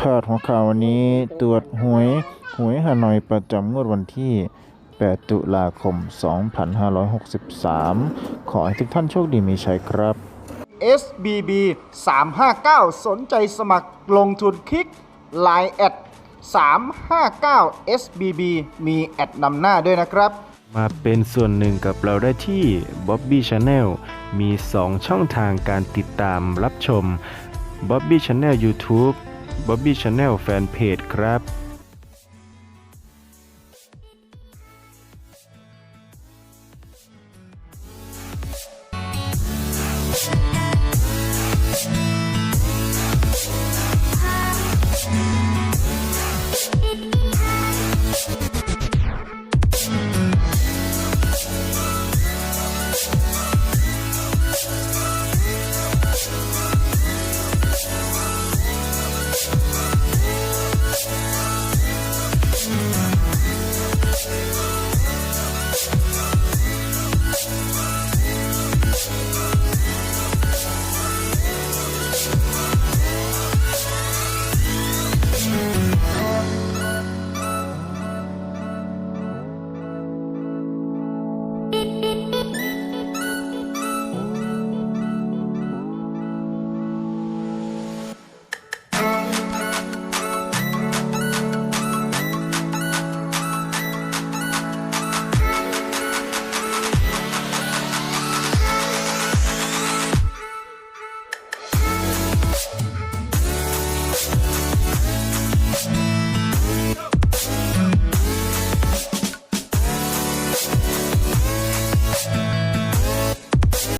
พาดหัวข่าววันนี้ตรวจหวยหวยฮานอยประจำงวดวันที่ 8 ตุลาคม 2563 ขอให้ทุกท่านโชคดีมีชัยครับ SBB 359 สนใจสมัครลงทุนคลิก Line แอด359 SBB มีแอดนำหน้าด้วยนะครับ มาเป็นส่วนหนึ่งกับเราได้ที่ Bobby Channel มี 2 ช่องทางการติดตามรับชม Bobby Channel YouTube Bobby Channel Fanpage ครับ